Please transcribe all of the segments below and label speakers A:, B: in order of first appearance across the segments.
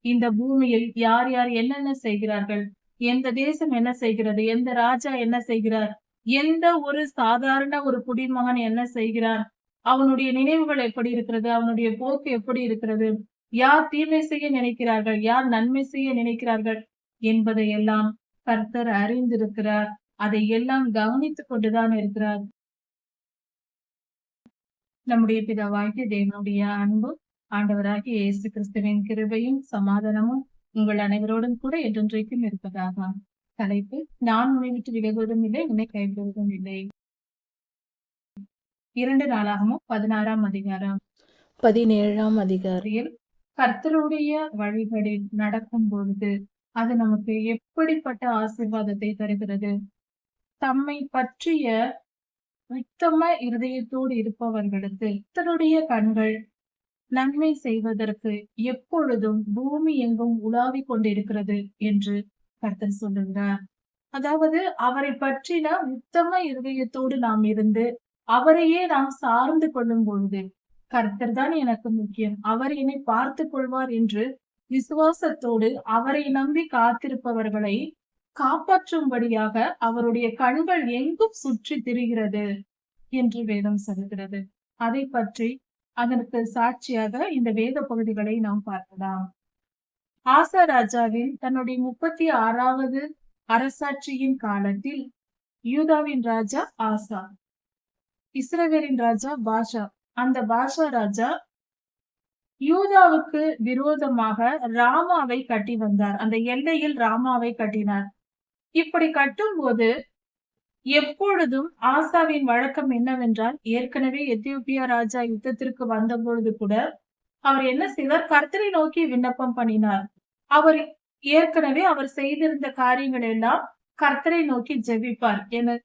A: இந்த பூமியில் யார் யார் என்னென்ன செய்கிறார்கள்? எந்த தேசம் என்ன செய்கிறது? எந்த ராஜா என்ன செய்கிறார்? எந்த ஒரு சாதாரண ஒரு குடிமகன் என்ன செய்கிறார்? அவனுடைய நினைவுகள் எப்படி இருக்கிறது? அவனுடைய போக்கு எப்படி இருக்கிறது? யார் தீமை செய்ய நினைக்கிறார்கள்? யார் நன்மை செய்ய நினைக்கிறார்கள்? என்பதை எல்லாம் கர்த்தர் அறிந்திருக்கிறார். அதை எல்லாம் கவனித்துக் கொண்டுதான் இருக்கிறார். நம்முடைய பிதாவாகிய தேவனுடைய அன்பு ஆண்டவராகிய இயேசு கிறிஸ்துவின் கிருபையும் சமாதானமும் உங்கள் அனைவரோடும் கூட என்றென்றைக்கும் இருப்பதாக. தலைப்பு நான் உன்னை விட்டு விலகுவதும் இல்லை உன்னை கைவிடுவதும் இல்லை. இரண்டு நாளாகவும் பதினாறாம் அதிகாரம்.
B: பதினேழாம் அதிகாரி
A: அறியல் கர்த்தருடைய வழிகளில் நடக்கும் பொழுது அது நமக்கு எப்படிப்பட்ட ஆசீர்வாதத்தை தருகிறது? தம்மை பற்றிய உத்தம இருதயத்தோடு இருப்பவர்களுக்கு கர்த்தருடைய கண்கள் நன்மை செய்வதற்கு எப்பொழுதும் பூமி எங்கும் உலாவிக் கொண்டிருக்கிறது என்று கர்த்தர் சொல்லுகிறார். அதாவது அவரை பற்றின உத்தம இருதயத்தோடு நாம் இருந்து அவரையே நாம் சார்ந்து கொள்ளும் பொழுது கர்த்தர் தான் எனக்கு முக்கியம். அவர் என்னை பார்த்து கொள்வார் என்று விசுவாசத்தோடு அவரை நம்பி காத்திருப்பவர்களை காப்பாற்றும்படியாக அவருடைய கண்கள் எங்கும் சுற்றி திரிகிறது என்று வேதம் சொல்கிறது அதை பற்றி அதற்கு சாட்சியாக இந்த வேத பகுதிகளை நாம் பார்க்கலாம். ஆசா ராஜாவின் தன்னுடைய முப்பத்தி ஆறாவது அரசாட்சியின் காலத்தில் யூதாவின் ராஜா ஆசா இஸ்ரவேலின் ராஜா பாஷா. அந்த பாஷா ராஜா யூதாவுக்கு விரோதமாக ராமாவை கட்டி வந்தார். அந்த எல்லையில் ராமாவை கட்டினார். இப்படி கட்டும் போது எப்பொழுதும் ஆசாவின் வழக்கம் என்னவென்றால் ஏற்கனவே எத்தியோப்பியா ராஜா யுத்தத்திற்கு வந்த பொழுது கூட அவர் என்ன செய்தார்? கர்த்தரை நோக்கி விண்ணப்பம் பண்ணினார். அவர் ஏற்கனவே அவர் செய்திருந்த காரியங்கள் எல்லாம் கர்த்தரை நோக்கி ஜெபிப்பார். என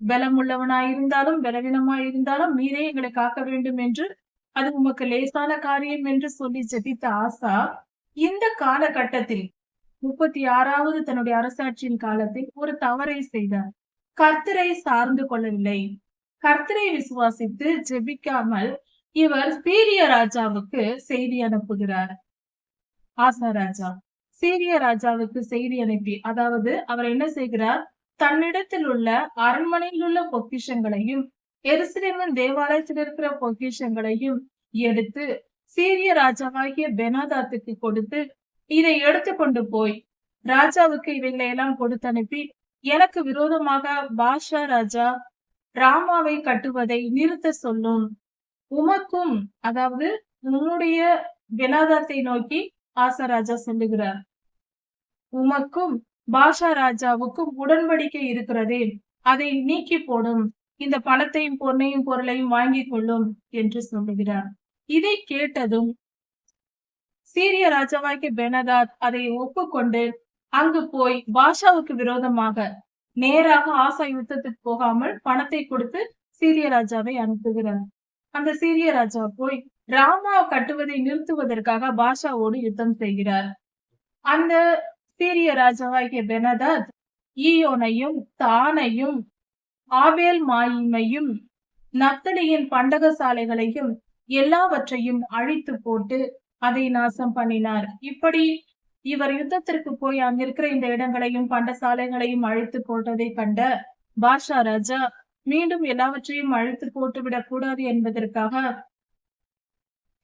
A: பலமுள்ளவனாயிருந்தாலும் பலவீனமாயிருந்தாலும் நீரே எங்களை காக்க வேண்டும் என்று அது உமக்கு லேசான காரியம் என்று சொல்லி ஜெபித்த ஆசா இந்த காலகட்டத்தில் முப்பத்தி ஆறாவது தன்னுடைய அரசாட்சியின் காலத்தில் ஒரு தவறை செய்தார். கர்த்தரை சார்ந்து கொள்ளவில்லை. கர்த்தரை விசுவாசித்து ஜெபிக்காமல் இவர் சீரிய ராஜாவுக்கு செய்தி அனுப்புகிறார். ஆசா ராஜா சீரிய ராஜாவுக்கு செய்தி அனுப்பி அதாவது அவர் என்ன செய்கிறார்? தன்னிடத்தில் உள்ள அரண்மனையில் உள்ள பொக்கிஷங்களையும் எருசலேமின் தேவாலயத்தில் இருக்கிற பொக்கிஷங்களையும் எடுத்து சீரிய ராஜாவாகிய பெனாதாத்துக்கு கொடுத்து இதை எடுத்து கொண்டு போய் ராஜாவுக்கு இவைகளை எல்லாம் கொடுத்து அனுப்பி எனக்கு விரோதமாக பாஷா ராஜா ராமாவை கட்டுவதை நிறுத்த சொல்லும். உமக்கும் அதாவது உன்னுடைய வினாதத்தை நோக்கி ஆசா ராஜா சொல்லுகிறார். உமக்கும் பாஷா ராஜாவுக்கும் உடன்படிக்கை இருக்கிறதே. அதை நீக்கி போடும். இந்த பணத்தையும் பொன்னையும் பொருளையும் வாங்கி கொள்ளும் என்று சொல்லுகிறார். இதை கேட்டதும் சீரிய ராஜாவாகிய பெனதாத் அதை ஒப்புக்கொண்டு அங்கு போய் பாஷாவுக்கு விரோதமாக நேராக ஆசா யுத்தத்துக்கு போகாமல் பணத்தை கொடுத்து சீரிய ராஜாவை அனுப்புகிறார். அந்த சீரிய ராஜா போய் ராமா கட்டுவதை நிறுத்துவதற்காக பாஷாவோடு யுத்தம் செய்கிறார். அந்த சீரிய ராஜாவாகிய பெனதாத் ஈயோனையும் தானையும் ஆபேல் மாயிமையும் நத்தடியின் பண்டக சாலைகளையும் எல்லாவற்றையும் அழித்து போட்டு அதை நாசம் பண்ணினார். இப்படி இவர் யுத்தத்திற்கு போய் அங்கிருக்கிற இந்த இடங்களையும் பண்டசாலைகளையும் அழித்து போட்டதை கண்ட பாஷா ராஜா மீண்டும் எல்லாவற்றையும் அழித்து போட்டுவிடக் கூடாது என்பதற்காக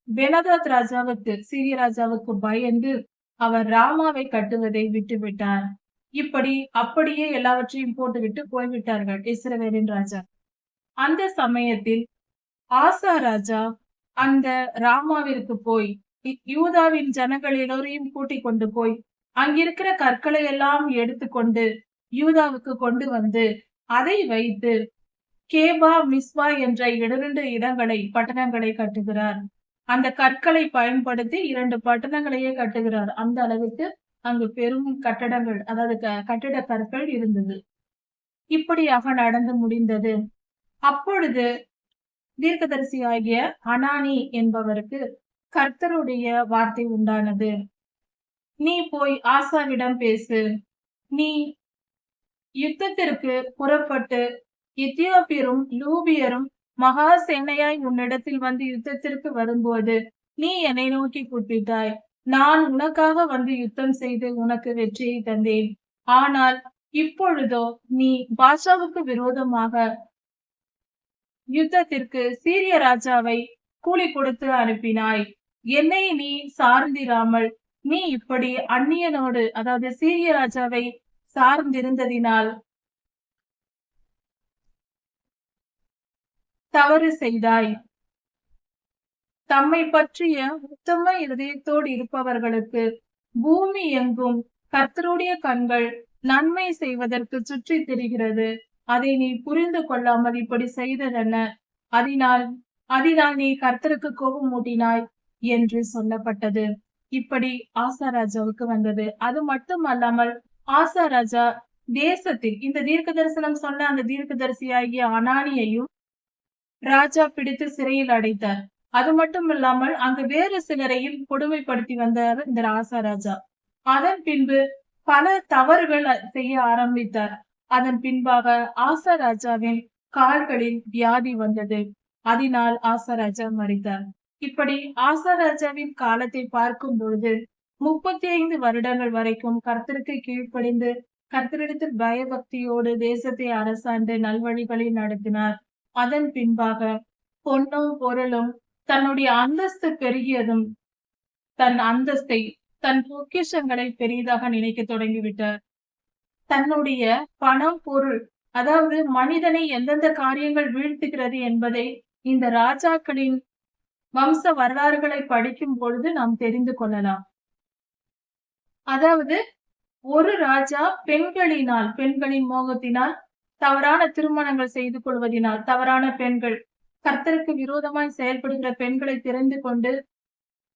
A: பெனதாத் ராஜாவுக்கு சீரிய ராஜாவுக்கு பயந்து அவர் ராமாவை கட்டுவதை விட்டுவிட்டார். இப்படி அப்படியே எல்லாவற்றையும் போட்டுவிட்டு போய்விட்டார்கள் இஸ்ரவேலின் ராஜா. அந்த சமயத்தில் ஆசா ராஜா அந்த ராமாவிற்கு போய் யூதாவின் ஜனங்கள் எல்லோரையும் கூட்டிக் கொண்டு போய் அங்கிருக்கிற கற்களை எல்லாம் எடுத்துக்கொண்டு யூதாவுக்கு கொண்டு வந்து அதை வைத்து கேபா மிஸ்வா என்ற இரண்டு இடங்களை பட்டணங்களை கட்டுகிறார். அந்த கற்களை பயன்படுத்தி இரண்டு பட்டணங்களையே கட்டுகிறார். அந்த அளவுக்கு அங்கு பெரும் கட்டடங்கள் அதாவது கட்டிட கற்கள் இருந்தது. இப்படியாக நடந்து முடிந்தது. அப்பொழுது தீர்க்கதரிசி ஆகிய அனானி என்பவருக்கு கர்த்தருடைய வார்த்தை உண்டானது. நீ போய் ஆசாவிடம் பேசு. நீ யுத்தத்திற்கு புறப்பட்டு எத்தியோப்பியரும் லூபியரும் மகா சேனையாய் உன்னிடத்தில் வந்து யுத்தத்திற்கு வரும்போது நீ என்னை நோக்கி கூப்பிட்டாய். நான் உனக்காக வந்து யுத்தம் செய்து உனக்கு வெற்றியை தந்தேன். ஆனால் இப்பொழுதோ நீ பாஷாவுக்கு விரோதமாக யுத்தத்திற்கு சீரிய ராஜாவை கூலி கொடுத்து அனுப்பினாய். என்னை நீ சார்ந்திராமல் நீ இப்படி அந்நியனோடு அதாவது சீரிய ராஜாவை சார்ந்திருந்ததினால் தவறு செய்தாய். தம்மை பற்றிய உத்தம இருதயத்தோடு இருப்பவர்களுக்கு பூமி எங்கும் கர்த்தருடைய கண்கள் நன்மை செய்வதற்கு சுற்றி திரிகிறது. அதை நீ புரிந்து கொள்ளாமல் இப்படி செய்ததென்ன? அதனால் அதனால் நீ கர்த்தருக்கு கோபம் மூட்டினாய் என்று சொல்லப்பட்டது. இப்படி ஆசா ராஜாவுக்கு வந்தது. அது மட்டும் அல்லாமல் ஆசா ராஜா தேசத்தில் இந்த தீர்க்க தரிசனம் சொன்ன அந்த தீர்க்க தரிசியாகிய அனானியையும் ராஜா பிடித்து சிறையில் அடைத்தார். அது மட்டும் இல்லாமல் அங்கு வேறு சிலரையும் கொடுமைப்படுத்தி வந்தார் இந்த ராசா ராஜா. அதன் பின்பு பல தவறுகள் செய்ய ஆரம்பித்தார். அதன் பின்பாக ஆசா ராஜாவின் கால்களில் வியாதி வந்தது. அதனால் ஆசா மறித்தார். இப்படி ஆசாராஜாவின் காலத்தை பார்க்கும் பொழுது முப்பத்தி ஐந்து வருடங்கள் வரைக்கும் கர்த்தருக்கு கீழ்ப்படிந்து கர்த்தரிடத்தில் பயபக்தியோடு தேசத்தை அரசாண்டு நல்வழிகளை நடத்தினார். அதன் பின்பாக பொன்னும் பொருளும் தன்னுடைய அந்தஸ்து பெருகியதும் தன் அந்தஸ்தை தன் பொக்கிஷங்களை பெரிதாக நினைக்க தொடங்கிவிட்டார். தன்னுடைய பணம் பொருள் அதாவது மனிதனை எந்தெந்த காரியங்கள் வீழ்த்துகிறது என்பதை இந்த ராஜாக்களின் வம்ச வரலாறுகளை படிக்கும் பொழுது நாம் தெரிந்து கொள்ளலாம். அதாவது ஒரு ராஜா பெண்களினால் பெண்களின் மோகத்தினால் தவறான திருமணங்கள் செய்து கொள்வதினால் தவறான பெண்கள் கர்த்தருக்கு விரோதமாய் செயல்படுகிற பெண்களை தெரிந்து கொண்டு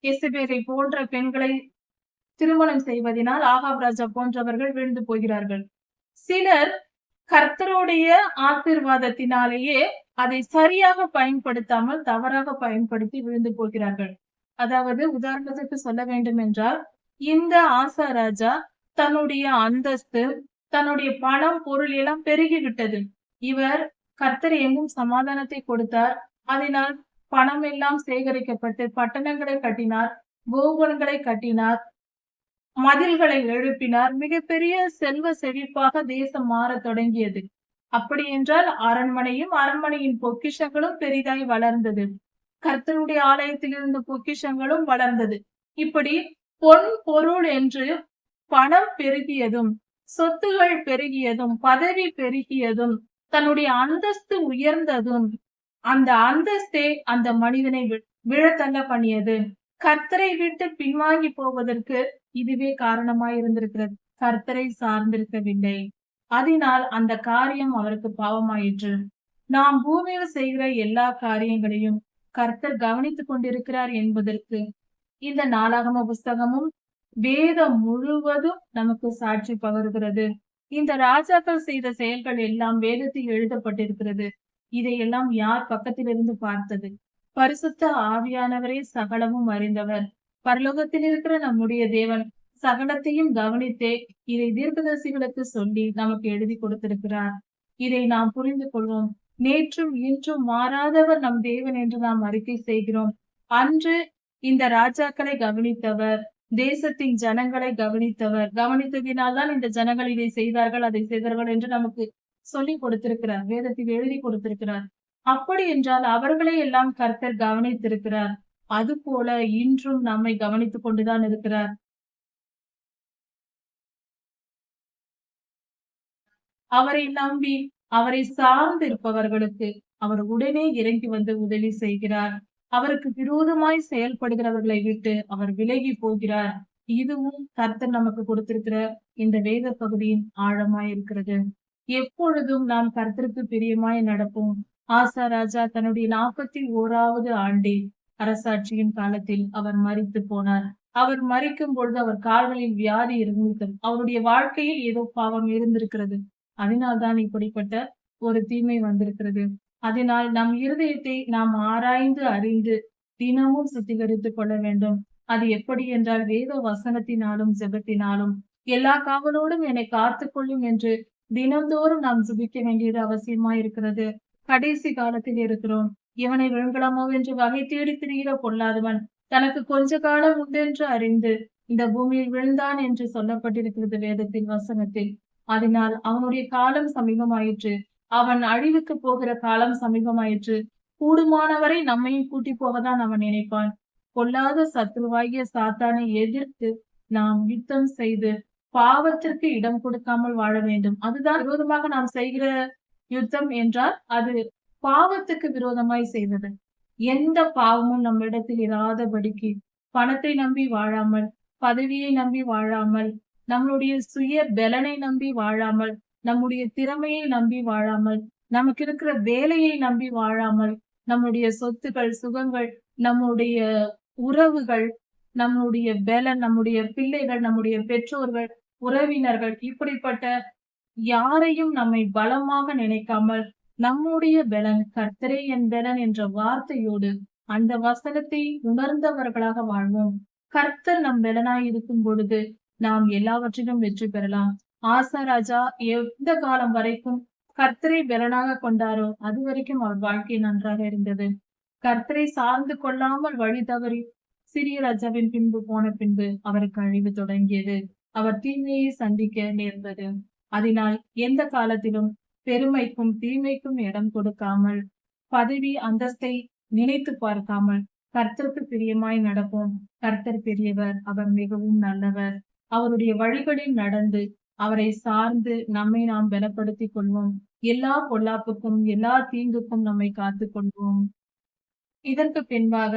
A: எசுபேரை போன்ற பெண்களை திருமணம் செய்வதனால் ஆகாப் ராஜா போன்றவர்கள் விழுந்து போகிறார்கள். சிலர் கர்த்தருடைய ஆசிர்வாதத்தினாலேயே அதை சரியாக பயன்படுத்தாமல் தவறாக பயன்படுத்தி விழுந்து போகிறார்கள். அதாவது உதாரணத்துக்கு சொல்ல வேண்டும் என்றால் இந்த ஆசா ராஜா தன்னுடைய அந்தஸ்து தன்னுடைய பணம் பொருள் எல்லாம் பெருகிவிட்டது. இவர் கர்த்தர் எங்கும் சமாதானத்தை கொடுத்தார். அதனால் பணம் எல்லாம் சேகரிக்கப்பட்டு பட்டணங்களை கட்டினார் கோபுரங்களை கட்டினார். மதில்களை எழுப்பினார். மிகப்பெரிய செல்வ செழிப்பாக தேசம் மாறத் தொடங்கியது. அப்படி என்றால் அரண்மனையும் அரண்மனையின் பொக்கிஷங்களும் பெரிதாய் வளர்ந்தது. கர்த்தருடைய ஆலயத்தில் இருந்த பொக்கிஷங்களும் வளர்ந்தது. இப்படி பொன் பொருள் என்று பணம் பெருகியதும் சொத்துகள் பெருகியதும் பதவி பெருகியதும் தன்னுடைய அந்தஸ்து உயர்ந்ததும் அந்த அந்தஸ்தே அந்த மனிதனை விழத்தள்ள பண்ணியது. கர்த்தரை விட்டு பின்வாங்கி போவதற்கு இதுவே காரணமாயிருந்திருக்கிறது. கர்த்தரை சார்ந்திருக்கவில்லை. அதனால் அந்த காரியம் அவருக்கு பாவமாயிற்று. நாம் பூமியில் செய்கிற எல்லா காரியங்களையும் கர்த்தர் கவனித்துக் கொண்டிருக்கிறார் என்பதற்கு இந்த நாளாகம புஸ்தகமும் வேதம் முழுவதும் நமக்கு சாட்சி பகர்கிறது. இந்த ராஜாக்கள் செய்த செயல்கள் எல்லாம் வேதத்தில் எழுதப்பட்டிருக்கிறது. இதையெல்லாம் யார் பக்கத்திலிருந்து பார்த்தது? பரிசுத்த ஆவியானவரே சகலமும் அறிந்தவர். பரலோகத்தில் இருக்கிற நம்முடைய தேவன் சகலத்தையும் கவனித்தே இதை தீர்க்கதரிசிகளுக்கு சொல்லி நமக்கு எழுதி கொடுத்திருக்கிறார். இதை நாம் புரிந்து கொள்வோம். நேற்றும் இன்றும் மாறாதவர் நம் தேவன் என்று நாம் அறிக்கை செய்கிறோம். அன்று இந்த ராஜாக்களை கவனித்தவர் தேசத்தின் ஜனங்களை கவனித்தவர். கவனித்ததினால் தான் இந்த ஜனங்கள் இதை செய்தார்கள் அதை செய்தார்கள் என்று நமக்கு சொல்லி கொடுத்திருக்கிறார். வேதத்தில் எழுதி கொடுத்திருக்கிறார். அப்படி என்றால் அவர்களை எல்லாம் கர்த்தர் கவனித்திருக்கிறார். அது போல இன்றும் நம்மை கவனித்துக் கொண்டுதான் இருக்கிறார். அவரை நம்பி அவரை சார்ந்து இருப்பவர்களுக்கு அவர் உடனே இறங்கி வந்து உதவி செய்கிறார். அவருக்கு விரோதமாய் செயல்படுகிறவர்களை விட்டு அவர் விலகி போகிறார். இதுவும் கர்த்தர் நமக்கு கொடுத்திருக்கிற இந்த வேத பகுதியின் ஆழமாய் இருக்கிறது. எப்பொழுதும் நாம் கர்த்தருக்கு பிரியமாய் நடப்போம். ஆசா ராஜா தன்னுடைய நாற்பத்தி ஓராவது ஆண்டில் அரசாட்சியின் காலத்தில் அவர் மறித்து போனார். அவர் மறிக்கும் பொழுது அவர் கால்களில் வியாதி இருந்திருக்கிறது அவருடைய வாழ்க்கையில் ஏதோ பாவம் இருந்திருக்கிறது. அதனால்தான் இப்படிப்பட்ட ஒரு தீமை வந்திருக்கிறது. அதனால் நம் இருதயத்தை நாம் ஆராய்ந்து அறிந்து தினமும் சுத்திகரித்துக் கொள்ள வேண்டும். அது எப்படி என்றால் வேத வசனத்தினாலும் ஜெபத்தினாலும் எல்லா காவலோடும் என்னை காத்துக்கொள்ளும் என்று தினந்தோறும் நாம் சுபிக்க வேண்டியது அவசியமா இருக்கிறது கடைசி காலத்தில் இருக்கிறோம். இவனை விழுங்கலாமோ என்று வகை தேடி திரிகிற பொல்லாதவன் தனக்கு கொஞ்ச காலம் உண்டென்று அறிந்து இந்த பூமியில் விழுந்தான் என்று சொல்லப்பட்டிருக்கிறது வேதத்தின் வசனத்தில். அதனால் அவனுடைய காலம் சமீபமாயிற்று அவன் அழிவுக்கு போகிற காலம் சமீபமாயிற்று கூடுமானவரை நம்மையும் கூட்டி போகத்தான் அவன் நினைப்பான் பொல்லாத சத்ருவாகிய சாத்தானை எதிர்த்து நாம் யுத்தம் செய்து பாவத்திற்கு இடம் கொடுக்காமல் வாழ வேண்டும் அதுதான் விரோதமாக நாம் செய்கிற யுத்தம் என்றால் அது பாவத்துக்கு விரோதமாய் செய்வது எந்த பாவமும் நம்மிடத்தில் இராதபடிக்கு பணத்தை நம்பி வாழாமல் பதவியை நம்பி வாழாமல் நம்மளுடைய சுய பலனை நம்பி வாழாமல் நம்முடைய திறமையை நம்பி வாழாமல் நமக்கு இருக்கிற வேலையை நம்பி வாழாமல் நம்முடைய சொத்துக்கள் சுகங்கள் நம்முடைய உறவுகள் நம்முடைய பலன் நம்முடைய பிள்ளைகள் நம்முடைய பெற்றோர்கள் உறவினர்கள் இப்படிப்பட்ட யாரையும் நம்மை பலமாக நினைக்காமல் நம்முடைய பலன் கர்த்தரே என் பலன் என்ற வார்த்தையோடு அந்த வசனத்தை உணர்ந்தவர்களாக வாழ்வோம். கர்த்தர் நம் பலனாய் இருக்கும் பொழுது நாம் எல்லாவற்றிலும் வெற்றி பெறலாம். ஆசா ராஜா எந்த காலம் வரைக்கும் கர்த்தரை பலனாக கொண்டாரோ அது வரைக்கும் அவர் வாழ்க்கை நன்றாக இருந்தது. கர்த்தரை சார்ந்து கொள்ளாமல் வழி தவறி சிறிய ராஜாவின் பின்பு போன பின்பு அவருக்கு அழிவு தொடங்கியது. அவர் தீமையை சந்திக்க நேர்ந்தது. அதனால் எந்த காலத்திலும் பெருமைக்கும் தீமைக்கும் இடம் கொடுக்காமல் பதவி அந்தஸ்தை நினைத்து பார்க்காமல் கர்த்தருக்கு பிரியமாய் நடப்போம். கர்த்தர் பெரியவர் அவர் மிகவும் நல்லவர். அவருடைய வழிகளில் நடந்து அவரை சார்ந்து நம்மை நாம் பலப்படுத்திக் கொள்வோம். எல்லா பொல்லாப்புக்கும் எல்லா தீங்குக்கும் நம்மை காத்துக் கொள்வோம். இதற்கு பின்பாக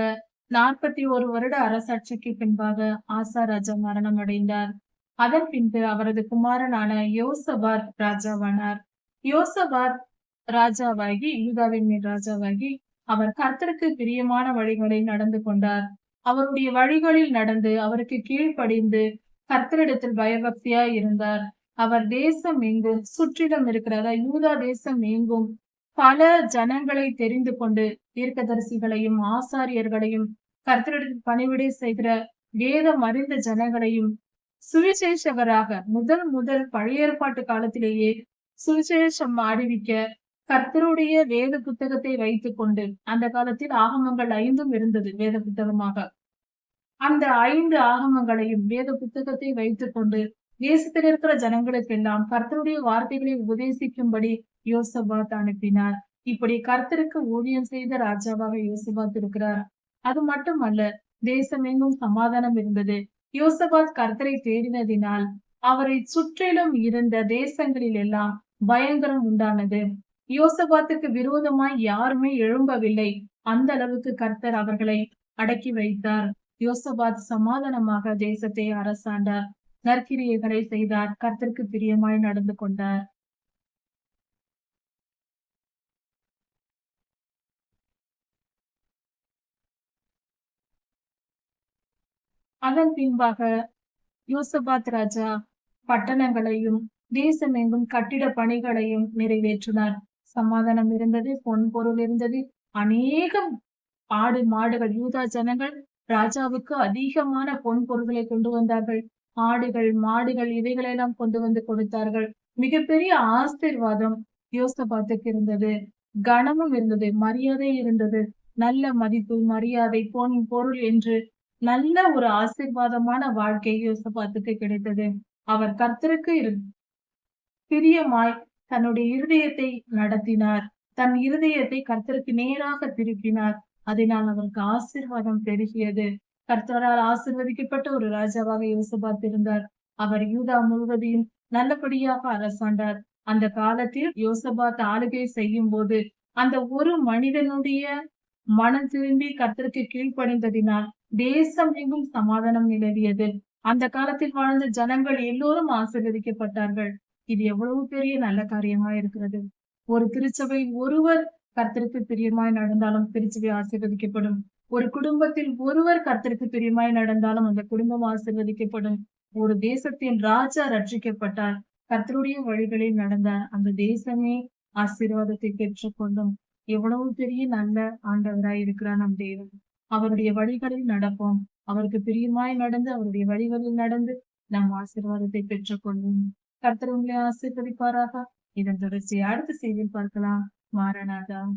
A: நாற்பத்தி ஒரு வருட அரசாட்சிக்கு பின்பாக ஆசா ராஜா மரணம் அடைந்தார் அதன் பின்பு அவரது குமாரனான யோசபார் ராஜாவானார். யோசபாத் ராஜாவாகி யூதாவின் மேல் ராஜாவாகி அவர் கர்த்தருக்கு பிரியமான வழிகளில் நடந்து கொண்டார். அவருடைய வழிகளில் நடந்து அவருக்கு கீழ்ப்படிந்து கர்த்தரிடத்தில் பயபக்தியாய் இருந்தார். அவர் தேசம் எங்கும் சுற்றிலும் இருக்கிறதா? யூதா தேசம் எங்கும்? பல ஜனங்களை தெரிந்து கொண்டு தீர்க்கதரிசிகளையும் ஆசாரியர்களையும் கர்த்தரிடத்தில் பணிவிடை செய்கிற வேதம் அறிந்த ஜனங்களையும் சுவிசேஷகராக முதல் முதல் பழைய ஏற்பாட்டு காலத்திலேயே சுவிசேஷம் அறிவிக்க கர்த்தருடைய வேத புத்தகத்தை வைத்துக் கொண்டு அந்த காலத்தில் ஆகமங்கள் ஐந்தும் இருந்தது வேத புத்தகமாக. அந்த ஐந்து ஆகமங்களையும் வேத புத்தகத்தை வைத்துக் கொண்டு தேசத்தில் இருக்கிற ஜனங்களுக்கெல்லாம் கர்த்தருடைய வார்த்தைகளை உபதேசிக்கும்படி யோசபாத் அனுப்பினார். இப்படி கர்த்தருக்கு ஊழியம் செய்த ராஜாவாக யோசபாத் இருக்கிறார். அது மட்டுமல்ல தேசமெங்கும் சமாதானம் இருந்தது. யோசபாத் கர்த்தரை தேடினதினால் அவரை சுற்றிலும் இருந்த தேசங்களில் எல்லாம் பயங்கரம் உண்டானது. யோசபாத்துக்கு விரோதமாய் யாருமே எழும்பவில்லை. அந்த அளவுக்கு கர்த்தர் அவர்களை அடக்கி வைத்தார். யோசபாத் சமாதானமாக தேசத்தை அரசாண்டார். நற்கிரியைகளை செய்தார். கர்த்தருக்கு பிரியமாய் நடந்து கொண்டார். அதன் பின்பாக யோசபாத் ராஜா பட்டணங்களையும் தேசமெங்கும் கட்டிட பணிகளையும் நிறைவேற்றினார். சமாதானம் இருந்தது பொன் பொருள் இருந்தது. அநேகம் ஆடு மாடுகள் யூதா ஜனங்கள் ராஜாவுக்கு அதிகமான பொன் பொருள்களை கொண்டு வந்தார்கள். ஆடுகள் மாடுகள் இவைகளெல்லாம் கொண்டு வந்து கொடுத்தார்கள். மிகப்பெரிய ஆசிர்வாதம் யோசபாத்துக்கு இருந்தது. கனமும் இருந்தது மரியாதை இருந்தது. நல்ல மதிப்பு மரியாதை பொன் பொருள் என்று நல்ல ஒரு ஆசிர்வாதமான வாழ்க்கை யோசபாத்துக்கு கிடைத்தது. அவர் கர்த்தருக்கு பிரியமாய் தன்னுடைய இருதயத்தை நடத்தினார். தன் இருதயத்தை கர்த்தருக்கு நேராக திருப்பினார். அதனால் அவருக்கு ஆசீர்வாதம் பெருகியது. கர்த்தரால் ஆசிர்வதிக்கப்பட்ட ஒரு ராஜாவாக யோசபாத் இருந்தார். அவர் யூதா முழுவதையும் நல்லபடியாக அரசாண்டார். அந்த காலத்தில் யோசபாத் ஆளுகை செய்யும் போது அந்த ஒரு மனிதனுடைய மனம் திரும்பி கர்த்தருக்கு கீழ்ப்படைந்ததினால் தேசம் எங்கும் சமாதானம் நிலவியது. அந்த காலத்தில் வாழ்ந்த ஜனங்கள் எல்லோரும் ஆசீர்வதிக்கப்பட்டார்கள். இது எவ்வளவு பெரிய நல்ல காரியமா இருக்கிறது? ஒரு திருச்சபை ஒருவர் கர்த்தருக்கு பிரியமாய் நடந்தாலும் திருச்சபை ஆசீர்வதிக்கப்படும். ஒரு குடும்பத்தில் ஒருவர் கர்த்தருக்கு பிரியமாய் நடந்தாலும் அந்த குடும்பம் ஆசீர்வதிக்கப்படும். ஒரு தேசத்தின் ராஜா ரட்சிக்கப்பட்டார். கர்த்தருடைய வழிகளில் நடந்தார் அந்த தேசமே ஆசீர்வாதத்தை பெற்றுக்கொள்ளும். எவ்வளவு பெரிய நல்ல ஆண்டவராய் இருக்கிறார் நம் தேவன். அவருடைய வழிகளில் நடப்போம். அவருக்கு பிரியமாய் நடந்து அவருடைய வழிகளில் நடந்து நாம் ஆசீர்வாதத்தை பெற்றுக்கொள்வோம். கர்த்தர் உங்களை ஆசீர்வதிப்பாராக. இதன் தொடர்ச்சியை அடுத்த செய்தியில் பார்க்கலாம். மாறனாதான்